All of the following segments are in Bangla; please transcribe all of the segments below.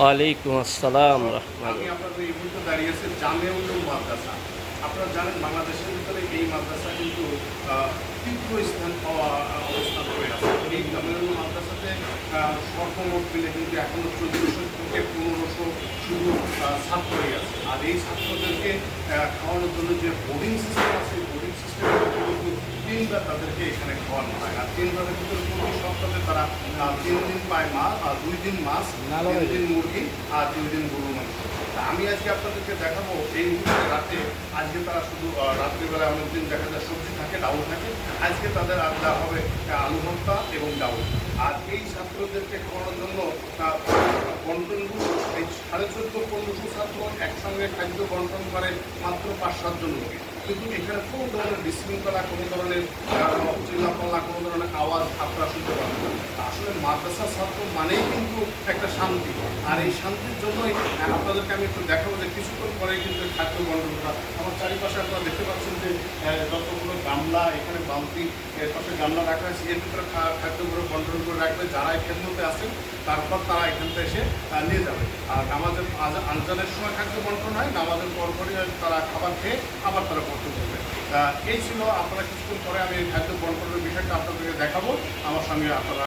ওয়ালাইকুম আসসালাম আমি আপনাদের এই মুহূর্তে দাঁড়িয়ে আছি মাদ্রাসা। আপনারা জানেন বাংলাদেশের ভিতরে এই মাদ্রাসা কিন্তু তীব্র স্থান পাওয়া অবস্থান করে আছে। এই মাদ্রাসাতে সর্বমোট মিলে কিন্তু এখনও চোদ্দশো থেকে পনেরোশো শুধু ছাত্রই আর এই ছাত্রদেরকে খাওয়ানোর জন্য যে বোর্ডিং সিস্টেম আছে বোর্ডিং সিস্টেমের কিন্তু তিনবার তাদেরকে এখানে খাওয়ানো হয়। আর তিনবারের ভিতরে প্রতি সপ্তাহে তারা তিন দিন পায় মাছ আর দুই দিন মাছ তিন দিন মুরগি আর দুই দিন গরু মাংস। তা আমি আজকে আপনাদেরকে দেখাবো এই রাতে আজকে তারা শুধু রাত্রিবেলা অনেক দিন দেখা যায় সবজি থাকে ডাউল থাকে। আজকে তাদের আর দেওয়া হবে আলু ভর্তা এবং ডাউল। আর এই ছাত্রদেরকে খাওয়ানোর জন্য বন্টনগুলো এই সাড়ে চোদ্দ পনেরোশো ছাত্র একসঙ্গে খাদ্য বন্টন করে মাত্র পাঁচ সাতজন লোকে। কিন্তু এখানে কোনো ধরনের বিশৃঙ্খলা, কোনো ধরনের চিল্লাপাল্লা কোনো ধরনের আওয়াজ আপনারা শুনতে পাবেন না মাদ্রাসা ছাত্র মানেই কিন্তু একটা শান্তি। আর এই শান্তির জন্যই আপনাদেরকে আমি একটু দেখাবো যে কিছুক্ষণ পরে কিন্তু খাদ্য বন্টন করা আমার চারিপাশে আপনারা দেখতে পাচ্ছেন যে যতগুলো গামলা, এখানে বালতি পাশে গামলা রাখা আছে এর ভিতরে খাদ্যগুলো বন্টন করে রাখবে। যারা এই খেদমতে আসেন, তারপর তারা এখান থেকে এসে নিয়ে যাবে। আর নামাজের আনজানের সময় খাদ্য বন্টন হয়, নামাজের পরপরই তারা খাবার খেয়ে আবার তারা বন্টন করবে। এই ছিল আপনারা কিছুক্ষণ পরে আমি খাদ্য বন্টনের বিষয়টা আপনাদেরকে দেখাবো। আমার সঙ্গে আপনারা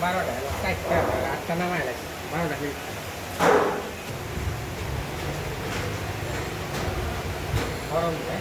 बारवटा काय काय आत्ता ना माहिती बारवटा बरोबर काय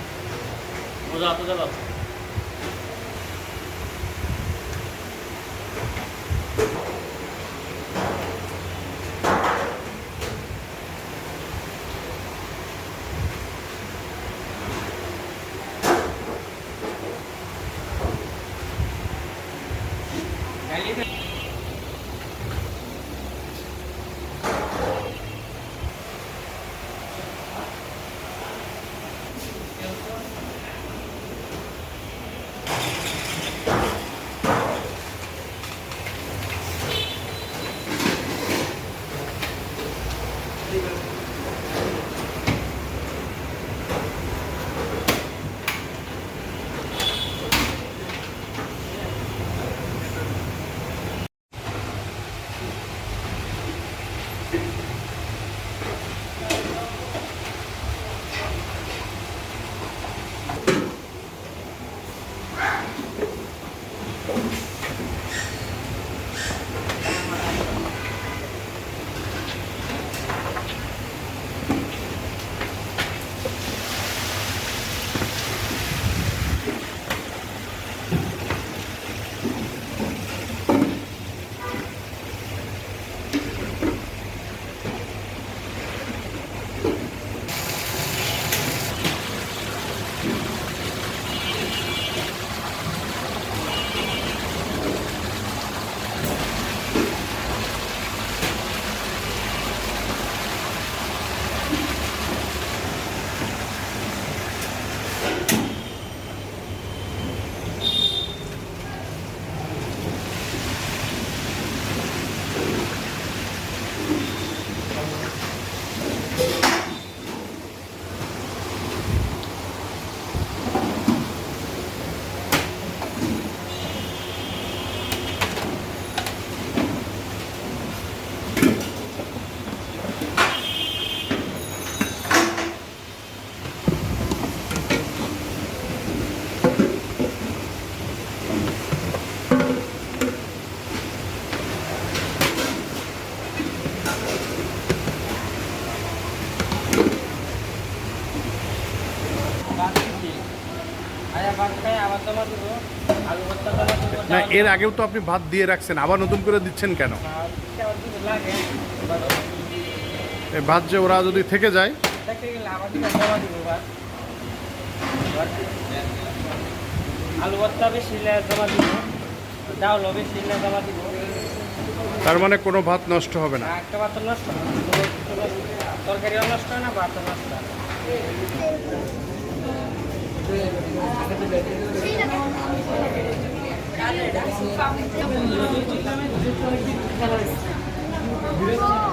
না এর আগেও তো আপনি ভাত দিয়ে রাখছেন আবার নতুন করে দিচ্ছেন কেন? ভাত যে ওরা যদি থেকে যায় আলু ভর্তা বেশি জমা দিব বেশি জমা দিব তার মানে কোনো ভাত নষ্ট হবে না। একটা ভাত নষ্ট হয় তরকারিও নষ্ট হয় না ভাতও নষ্ট হয় খেলা হয়েছে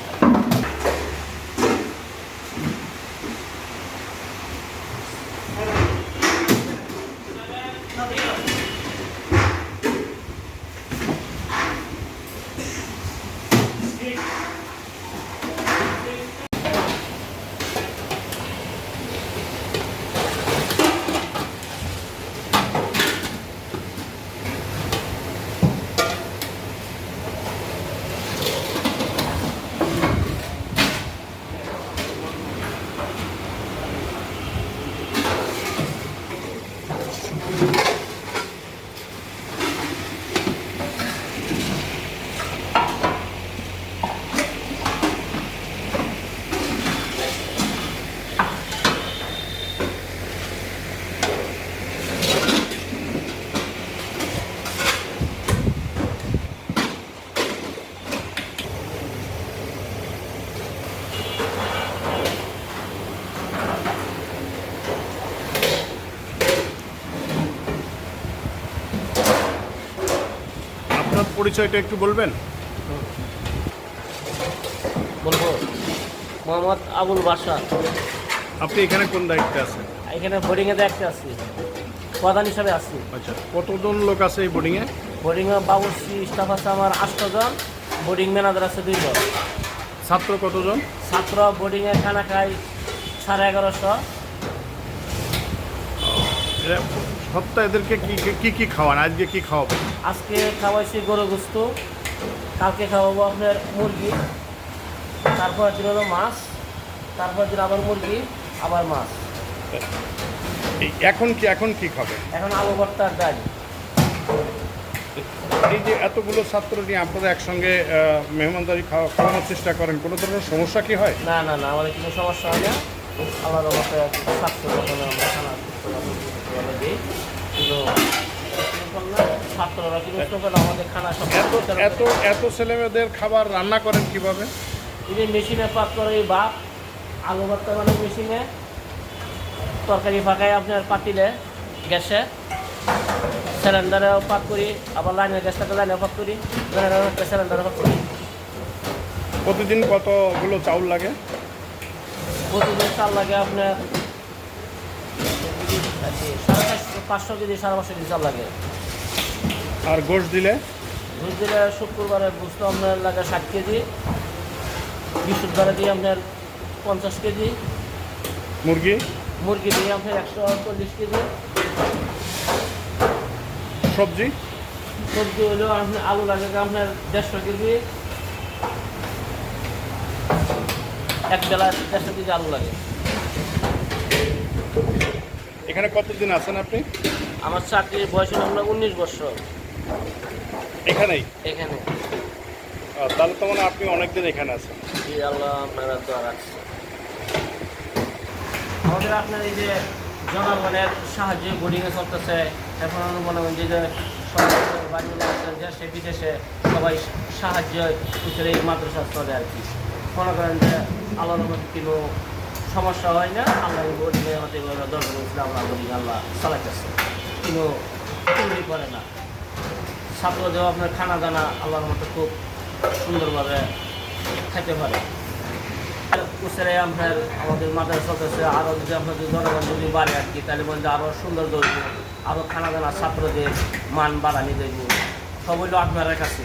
পরিচয়টা একটু বলবেন? বলব মোহাম্মদ আবুল বাসা আপনি এখানে কোন দায়িত্বে আছেন? এখানে বোর্ডিংয়ে দেখতে আসছি প্রধান হিসাবে আসছি আচ্ছা কতজন লোক আছে এই বোর্ডিংয়ে? বোর্ডিংয়ে বাবুর্চি স্টাফ আছে আমার আষ্টজন বোর্ডিং ম্যানেজার আছে দুইজন। ছাত্র কতজন? ছাত্র বোর্ডিংয়ে খানা খায় সাড়ে এগারোশো। সপ্তাহে এদেরকে কি কি কি খাওয়ান আজকে কি খাওয়াবেন আজকে খাওয়াইছি গরু গুস্ত কালকে খাওয়াবো আপনার মুরগি তারপর দিন হলো মাছ তারপর দিন আবার মুরগি আবার মাছ এই এখন কি এখন কি খাবে এখন আলু ভর্তার ডাল এই যে এতগুলো ছাত্র নিয়ে আপনারা একসঙ্গে মেহমানদারি খাওয়া খাওয়ানোর চেষ্টা করেন কোনো ধরনের সমস্যা কি হয় না না না আমাদের কোনো সমস্যা হয় না রহমতে স্বাস্থ্য যখন আমরা খানা দিই এত এত এত ছেলেমেয়েদের খাবার রান্না করেন কীভাবে? এই মেশিনে পাক করে এই ভাত আলু ভর্তা মানে মেশিনে। তরকারি পাকায় আপনার পাতিলে গ্যাসে। সিলিন্ডারেও পাক করি আবার লাইনের গ্যাস থাকে লাইনে পাক করি সিলিন্ডারে পাক করি। প্রতিদিন কতগুলো চাউল লাগে? প্রতিদিন চাল লাগে আপনার সাড়ে চারশো পাঁচশো কেজি সাড়ে পাঁচশো কেজি চাল লাগে। আর গোশ দিলে? ঘুষ দিলে শুক্রবারে তো আপনার লাগে ষাট কেজি বৃহস্পতিবারে দিয়ে আপনার পঞ্চাশ কেজি মুরগি? মুরগি দিয়ে আপনার একশো চল্লিশ কেজি। সবজি? সবজি হলেও আপনার আলু লাগে আপনার দেড়শো কেজি। এক বেলা দেড়শো কেজি আলু লাগে। এখানে কতদিন আছেন আপনি? আমার চাকরির বয়স হলো আপনার উনিশ বছর। এখানেই এখানে। তাহলে তো মানে আপনি অনেকদিন এখানে আছেন। জি আল্লাহ আপনারা দোয়া রাখছে। আমাদের আপনার এই যে জনগণের সাহায্যে বোর্ডিংয়ে চলতেছে এখন মনে করেন যে বাড়িগুলো আছে দেশে বিদেশে সবাই সাহায্য এই মাদ্রাসা চলে আর কি। মনে করেন যে আল্লাহর মধ্যে কোনো সমস্যা হয় না, আল্লাহ বললে হতে পারে দরকার ইসলাম আল্লাহ আল্লাহ চালাইতেছে। কোনো ত্রুটি করে না। ছাত্রদেরও আপনার খানা দানা আল্লাহর মতো খুব সুন্দরভাবে খেতে পারে। উসেরাই আপনার আমাদের মাথায় চলতেছে আরও যদি আপনাদের জনগণ যদি বাড়ে আর কি, তাহলে বলতে আরও সুন্দর দৌড়ব আরও খানা দানা ছাত্রদের মান বাড়ানি দেব সব হইল আপনার কাছে।